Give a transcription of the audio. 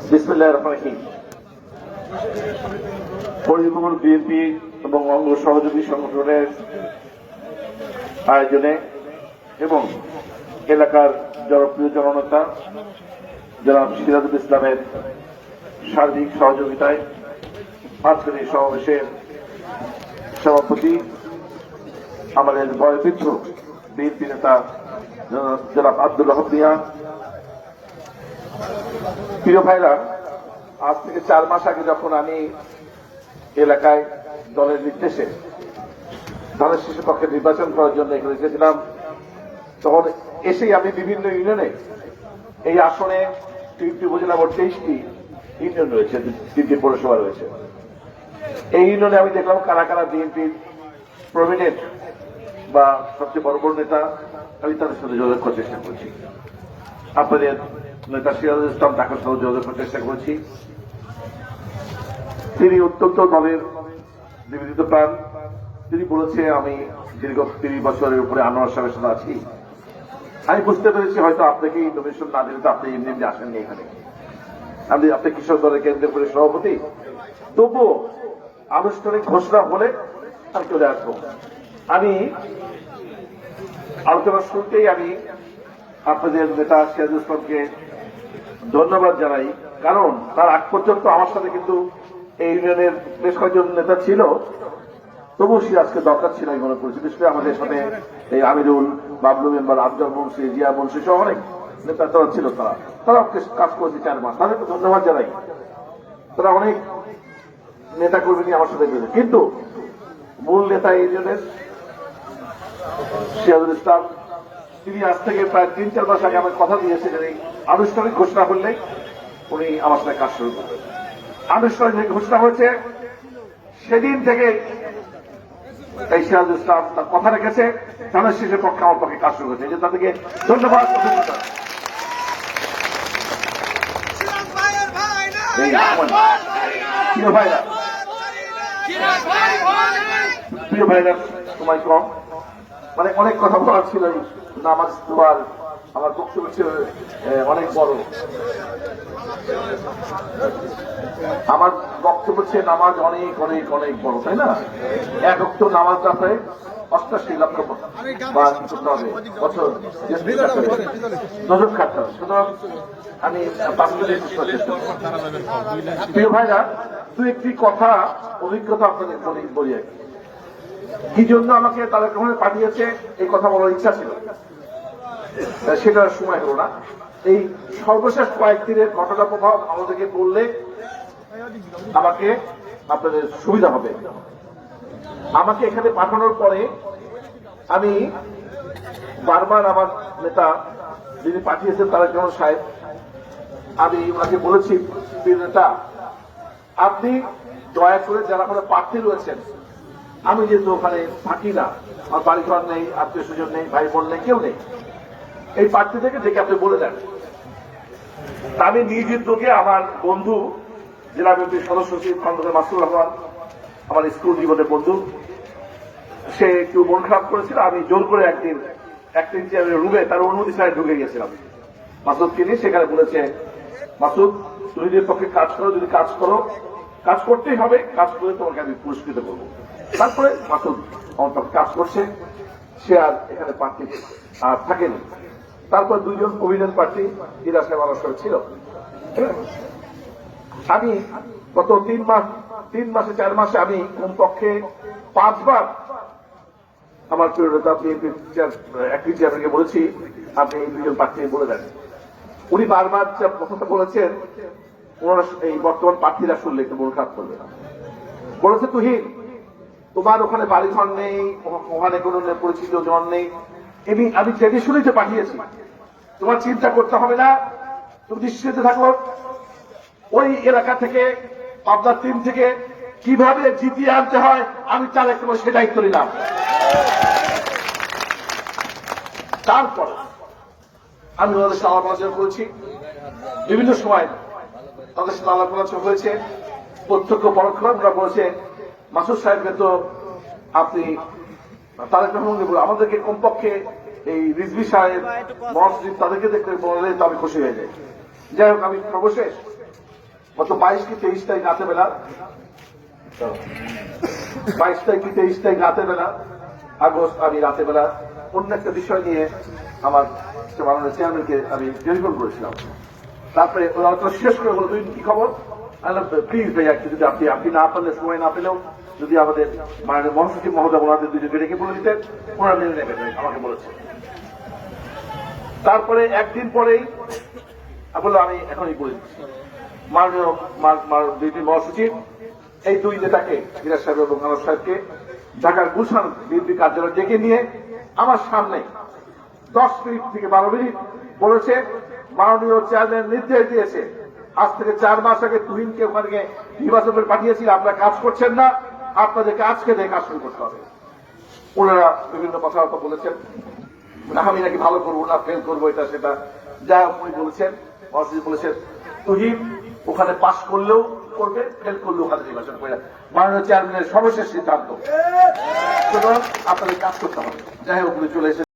বিসমুল্লাহ রহিম। বিএনপি এবং অঙ্গ সহযোগী সংগঠনের আয়োজনে এবং এলাকার জনপ্রিয় জননেতা জনাব সিরাজুল ইসলামের সার্বিক সহযোগিতায় আজকের এই সমাবেশের সভাপতি আমাদের বয়বৃদ্ধ বিএনপি নেতা জনাব- আব্দুল মিয়া প্রিয় ভাইরা, আজ থেকে চার মাস আগে যখন আমি এলাকায় দলের নির্দেশে, দলের শিশু পক্ষে নির্বাচন করার জন্য এখানে এসেছিলাম, তখন এসেই আমি বিভিন্ন ইউনিয়নে, এই আসনে তিনটি উপজেলা মোট তেইশটি ইউনিয়ন রয়েছে, তিনটি পৌরসভা রয়েছে। এই ইউনিয়নে আমি দেখলাম কারা কারা বিএনপির প্রমিনেন্ট বা সবচেয়ে বড় বড় নেতা, আমি তাদের সাথে যোগাযোগ করার চেষ্টা করছি। আপনাদের নেতা সিরাজুল ইসলাম তাকে সাথে যোগাযোগ করার চেষ্টা করেছি, তিনি অত্যন্ত দলের নিবেদিত প্রাণ। তিনি বলেছে, আমি দীর্ঘ তিরিশ বছরের উপরে আনোয়ার সাহেবের সাথে আছি। আমি বুঝতে পেরেছি হয়তো আপনাকে ইনোভেশন না দিলে তো আপনি এমনি এমনি আসেননি এখানে। আমি, আপনি কৃষক দলের কেন্দ্রীয় করে সভাপতি। তবুও আনুষ্ঠানিক ঘোষণা হলে আমি চলে আসব। আমি আলোচনা শুনতেই আমি আপনাদের নেতা সিরাজুল ইসলামকে ধন্যবাদ জানাই। কারণ তার আগ পর্যন্ত আমার সাথে কিন্তু এই ইউনিয়নের বেশ কয়েকজন নেতা ছিল। তবু সিরাজকে দরকার ছিল আমি মনে করছি বিশেষ করে আমাদের সাথে এই আমিরুল, বাবলু মেম্বার, আফজল মুন্সি, জিয়া মুন্সি সহ অনেক নেতা তারা ছিল তারা। তারা কাজ করেছে চার মাস তাদেরকে ধন্যবাদ জানাই। তারা অনেক নেতা কর্মী নিয়ে আমার সাথে কিন্তু মূল নেতা ইউনিয়নের সিরাজুল ইসলাম তিনি আজ থেকে প্রায় তিন চার মাস আগে আমার কথা দিয়েছে যে এই আনুষ্ঠানিক ঘোষণা করলে উনি আমার সাথে কাজ শুরু করবেন। আনুষ্ঠানিক যে ঘোষণা হয়েছে সেদিন থেকে এই সিরাজুল ইসলাম তার কথা রেখেছে ধানের শেষের পক্ষে আমার পক্ষে কাজ শুরু করেছে এই যে তাদেরকে ধন্যবাদ প্রিয় ভাইরা। প্রিয় ভাইরা সময় কম। মানে অনেক কথা বলার ছিল নামাজ দোয়ার আমার বক্তব্য অনেক বড়। আমার বক্তব্য ছিল নামাজ অনেক অনেক অনেক বড়, তাই না? এক অক্ট নামাজ প্রায় অষ্টাশি লক্ষ বছর নজর খাটতে হবে। সুতরাং আমি। প্রিয় ভাইরা, দু একটি কথা, অভিজ্ঞতা আপনাদের বলি বলি কি। জন্য আমাকে তাদের পাঠিয়েছে, এই কথা বলার ইচ্ছা ছিল। সেটার সময় হলো না। এই সর্বশেষ কয়েকদিনের ঘটনা প্রভাব আমাদেরকে বললে আমাকে আপনাদের সুবিধা হবে। আমাকে এখানে পাঠানোর পরে আমি বারবার আমার নেতা যিনি পাঠিয়েছেন তারা রহমান সাহেব, আমি ওনাকে বলেছি নেতা, আপনি দয়া করে যারা ওখানে প্রার্থী রয়েছেন, আমি যেহেতু ওখানে থাকি না, আমার বাড়ি ঘর নেই, আত্মীয় স্বজন নেই, ভাই বোন নেই, কেউ নেই এই প্রার্থী থেকে ডেকে আপনি বলে দেন। আমি উদ্যোগে আমার বন্ধু, জেলা বিএনপির সদস্য সচিব খন্দকার মাসুর রহমান, আমার স্কুল জীবনের বন্ধু, সে একটু মন খারাপ করেছিল, আমি জোর করে একদিন একদিন রুমে, তার অনুমতি ছাড়া ঢুকে গেছিলাম। মাসুদকে নিয়ে সেখানে বলেছে, মাসুদ, তুমি যদি পক্ষে কাজ করো, যদি কাজ করো, কাজ করতেই হবে, কাজ করে তোমাকে আমি পুরস্কৃত করব। তারপরে মাসুদ আমার কাজ করছে, সে আর এখানে প্রার্থী আর থাকেনি। তারপর দুইজন অভিনয় প্রার্থী ইরা সাহেব আমার ছিল। আমি গত তিন মাস, তিন মাসে চার মাসে আমি কমপক্ষে পাঁচবার আমার প্রিয় নেতা বিএনপির একটি চেয়ারম্যানকে বলেছি, আপনি এই দুজন প্রার্থী বলে দেন। উনি বারবার যে কথাটা বলেছেন ওনারা এই বর্তমান প্রার্থীরা শুনলে একটু মন খারাপ করবে বলেছে, তুহিন, তোমার ওখানে বাড়ি ঘর নেই ওখানে কোনো পরিচিত জন নেই। আমি শুনেই তো পাঠিয়েছি তোমার চিন্তা করতে হবে না, তুমি নিশ্চিন্তে থাকো। ওই এলাকা থেকে, পাবনার টিম থেকে কীভাবে জিতিয়ে আনতে হয়, আমি তার একটু সে দায়িত্ব নিলাম। তারপর আমি ওনাদের সাথে আলোচনা করেছি। বিভিন্ন সময় তাদের সাথে আলাপ আলোচনা হয়েছে। প্রত্যক্ষ পরোক্ষ ওরা বলেছে, মাসুদ সাহেবকে তো আপনি তারেক রহমানকে বলে আমাদেরকে কমপক্ষে এই রিজভি সাহেব মহাসচিব তাদেরকে দেখতে বললে তো আমি খুশি হয়ে যাই যাই হোক, আমি সর্বশেষ গত বাইশ কি তেইশ তারিখ রাতে বেলা? বাইশ তারিখ কি তেইশ তারিখ রাতে বেলা? আগস্ট, আমি রাতে বেলা অন্য একটা বিষয় নিয়ে আমার মাননীয় চেয়ারম্যানকে আমি টেলিফোন করেছিলাম। তারপরে ওরা শেষ করে বলব "তুই কি খবর? প্লিজ ভাইয়া যদি আপনি আপনি না পারলে সময় না পেলেও যদি আমাদের মাননীয় মহাসচিব মহোদয় ওনাদের দুজনকে রেখে বলে দিতেন, ওনারা মেনে নেবেন আমাকে বলেছে। তারপরে একদিন পরেই বলল আমি এখনই বলে দিচ্ছি। মাননীয় মহাসচিব, এই দুই নেতাকে মিরাজ সাহেব এবং আনোয়ার সাহেবকে ঢাকার গুলশান বিএনপি কার্যালয় ডেকে নিয়ে আমার সামনে দশ মিনিট থেকে বারো মিনিট বলেছে, মাননীয় চেয়ারম্যান নির্দেশ দিয়েছে। আজ থেকে চার মাস আগে তুহিনকে ওখানে নির্বাচন করে পাঠিয়েছিল, আপনারা কাজ করছেন না, আপনাদেরকে আজকে দিয়ে কাজ শুরু করতে হবে। ওনারা বিভিন্ন কথাবার্তা বলেছেন। আমি নাকি ভালো করব না ফেল করব এটা, সেটা। যা উনি বলেছেন বলেছেন, তুহিন ওখানে পাশ করলেও করবে ফেল করলেও ওখানে নির্বাচন করে মাননীয় চেয়ারম্যানের সর্বশেষ সিদ্ধান্ত। আপনাদের কাজ করতে হবে। যাই হোক চলে এসে